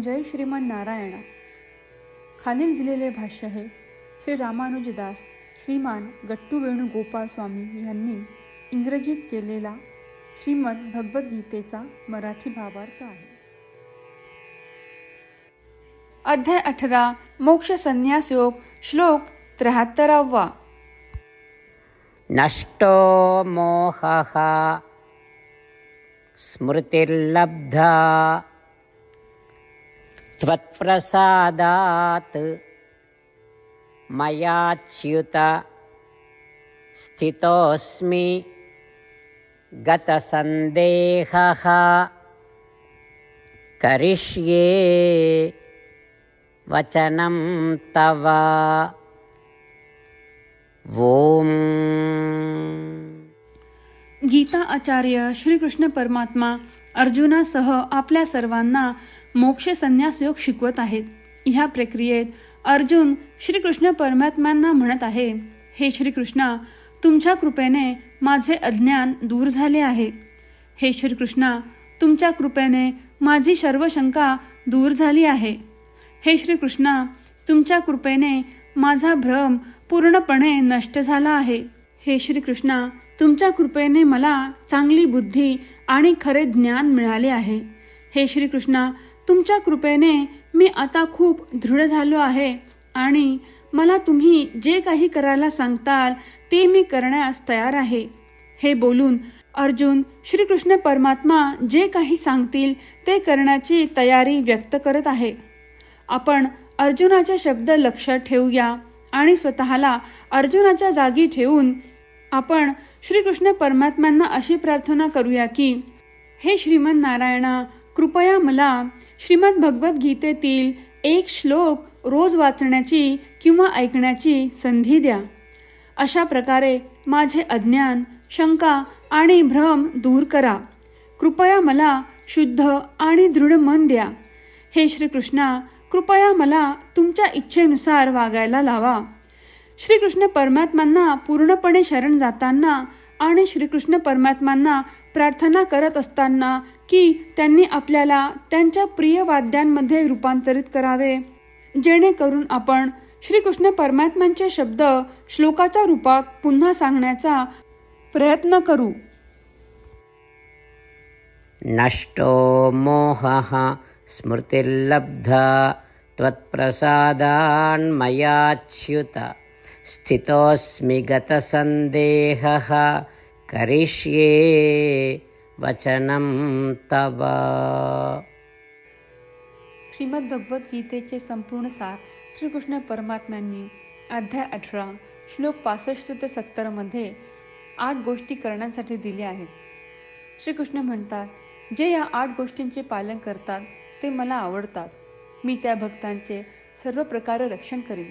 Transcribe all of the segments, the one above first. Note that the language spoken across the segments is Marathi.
जय श्रीमन नारायणा. खालील दिलेले भाष्य हे श्री रामानुजदास श्रीमान गट्टू वेणुगोपाल स्वामी यांनी इंग्रजीत केलेला श्रीमद भगवद्गीतेचा मराठी भावार्थ आहे. अध्याय अठरा मोक्ष संन्यास योग श्लोक त्र्याहत्तरावा. नष्टो मोह स्मृतिर्लब्धा। त्वत्प्रसादात् मयाच्युत स्थितोऽस्मि गतसन्देहः करिष्ये वचनं तव ॐ गीता आचार्य श्रीकृष्ण परमात्मा अर्जुनासह आपल्या सर्वांना मोक्ष संन्यास योग शिकवत आहेत. ह्या प्रक्रियेत अर्जुन श्रीकृष्ण परमात्म्यांना म्हणत आहे हे श्रीकृष्णा तुमच्या कृपेने माझे अज्ञान दूर झाले आहे. हे श्रीकृष्णा तुमच्या कृपेने माझी सर्व शंका दूर झाली आहे. हे श्रीकृष्णा तुमच्या कृपेने माझा भ्रम पूर्णपणे नष्ट झाला आहे. हे श्रीकृष्णा तुमच्या कृपेने मला चांगली बुद्धी आणि खरे ज्ञान मिळाले आहे. हे श्रीकृष्णा तुमच्या कृपेने मी आता खूप दृढ झालो आहे आणि मला तुम्ही जे काही करायला सांगताल ते मी करण्यास तयार आहे. हे बोलून अर्जुन श्रीकृष्ण परमात्मा जे काही सांगतील ते करण्याची तयारी व्यक्त करत आहे. आपण अर्जुनाचे शब्द लक्षात ठेवूया आणि स्वतःला अर्जुनाच्या जागी ठेवून आपण श्रीकृष्ण परमात्म्यांना अशी प्रार्थना करूया की हे श्रीमन नारायणा कृपया मला श्रीमद भगवद्गीतेतील एक श्लोक रोज वाचण्याची किंवा ऐकण्याची संधी द्या. अशा प्रकारे माझे अज्ञान शंका आणि भ्रम दूर करा. कृपया मला शुद्ध आणि दृढ मन द्या. हे श्रीकृष्णा कृपया मला तुमच्या इच्छेनुसार वागायला लावा. श्रीकृष्ण परमात्मांना पूर्णपणे शरण जाताना आणि श्रीकृष्ण परमात्म्यांना प्रार्थना करत असताना की त्यांनी आपल्याला त्यांच्या प्रिय वाद्यांमध्ये रूपांतरित करावे. जेणेकरून आपण श्रीकृष्ण परमात्म्यांचे शब्द श्लोकाच्या रूपात पुन्हा सांगण्याचा प्रयत्न करू. नष्टो मोहः स्मृतिर्लब्धा त्वत्प्रसादान्मयाच्युत। स्थितोऽस्मि गतसन्देहः करिष्ये वचनं तव। श्रीमद्भगवद्गीतेचे संपूर्ण सार श्रीकृष्ण परमात्म्यांनी अध्याय अठरा श्लोक पासष्ट ते सत्तरमध्ये आठ गोष्टी करण्यासाठी दिल्या आहेत. श्रीकृष्ण म्हणतात जे या आठ गोष्टींचे पालन करतात ते मला आवडतात. मी त्या भक्तांचे सर्व प्रकारे रक्षण करीन.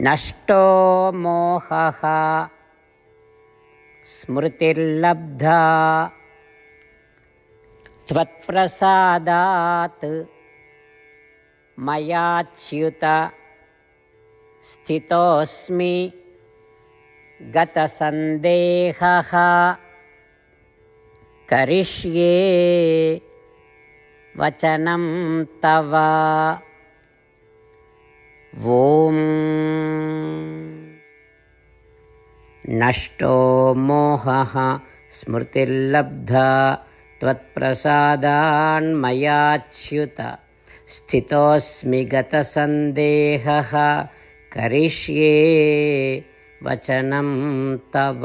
नष्टो मोहः। स्मृतिर्लब्धा। त्वत्प्रसादात्। मयाच्युत स्थितोऽस्मि गतसन्देहः। करिष्ये। वचनं तव नष्टो मोहः स्मृतिर्लब्धा त्वत्प्रसादान्मयाच्युत स्थितोऽस्मि गतसन्देहः करिष्ये वचनं तव।